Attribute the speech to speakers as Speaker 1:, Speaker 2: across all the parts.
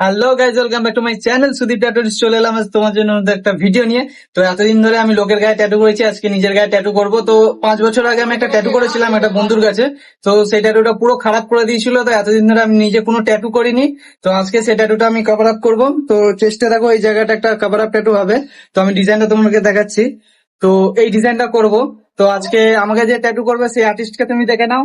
Speaker 1: Hello guys welcome back to my channel Sudip ট্যাটুরিস চলে এলাম তোমার জন্য একটা ভিডিও নিয়ে। তো এতদিন ধরে আমি লোকের গায়ে ট্যাটু করেছি, আজকে নিজের গায়ে ট্যাটু করব। তো পাঁচ বছর আগে আমি একটা ট্যাটু করেছিলাম একটা বন্ধুর কাছে। তো সেই ট্যাটুটা পুরো খারাপ করে দিয়েছিল, তো এতদিন ধরে আমি নিজে কোনো ট্যাটু করিনি। তো আজকে সেই ট্যাটুটা আমি কভার আপ করব। তো চেষ্টা রাখো এই জায়গাটা একটা কভার আপ ট্যাটু হবে। তো আমি ডিজাইনটা তোমাকে দেখাচ্ছি। তো এই ডিজাইনটা করব। তো আজকে আমাকে যে ট্যাটু করবে, সেই আর্টিস্টকে তুমি দেখে নাও।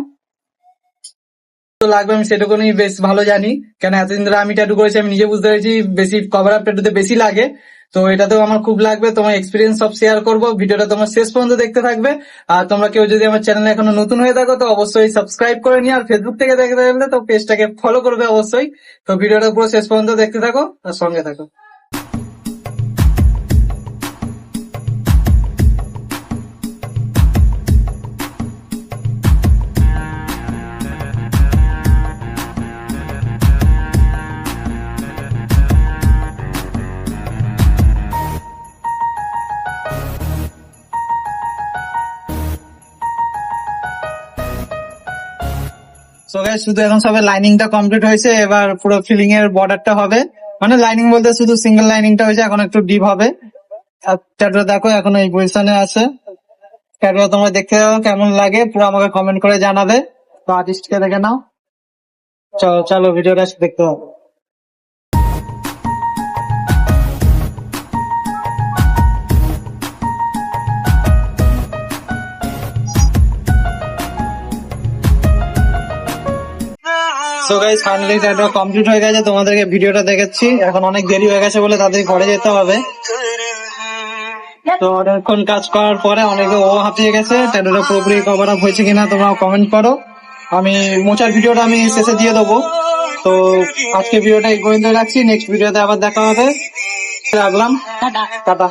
Speaker 1: লাগবে, আমি সেটুকুনি বেশ ভালো জানি। কেন এতদিন ধরে আমি ট্যাটু করেছি, আমি নিজে বুঝতে পেরেছি, বেশি কভার আপ ট্যাটুতে বেশি লাগে। তো এটাতেও আমার খুব লাগবে, তোমার এক্সপিরিয়েন্স সব শেয়ার করব। ভিডিওটা তোমার শেষ পর্যন্ত দেখতে থাকবে। আর তোমরা কেউ যদি আমার চ্যানেলে এখনও নতুন হয়ে থাকো, তো অবশ্যই সাবস্ক্রাইব করে নিও। আর ফেসবুক থেকে দেখতে থাকলে তো পেজটাকে ফলো করবে অবশ্যই। তো ভিডিওটা পুরো শেষ পর্যন্ত দেখতে থাকো, আর সঙ্গে থাকো। সো গাইস শুধু এখন সবে লাইনিংটা কমপ্লিট হয়েছে, এবার পুরো ফিলিং এর বর্ডারটা হবে। মানে লাইনিং বলতে শুধু সিঙ্গেল লাইনিংটা হয়েছে, এখন একটু ডিপ হবে। আর ট্যাটুটা দেখো, এখন এই পজিশনে আছে। ট্যাটুটা তোমরা দেখতে কেমন লাগে, পুরো আমাকে কমেন্ট করে জানাবে। তো আর্টিস্টকে দেখে নাও। চলো চলো, ভিডিওটা দেখতে হবে সো গাইস ফাইনালি এটা কমপ্লিট হয়ে গেছে তোমাদেরকে ভিডিওটা দেখাচ্ছি। এখন অনেক দেরি হয়ে গেছে বলে তাদের ঘরে যেতে হবে। তো অনেকক্ষণ কাজ করার পরে অনেকে ও হাতিয়ে গেছে ট্যাটুটা পুরোপুরি কভার আপ হয়েছে কিনা তোমরা কমেন্ট করো। আমি মোচার ভিডিওটা আমি শেষে দিয়ে দেবো। তো আজকে ভিডিওটা এই পর্যন্ত রাখছি নেক্সট ভিডিওতে আবার দেখা হবে। রাখলাম। টাটা।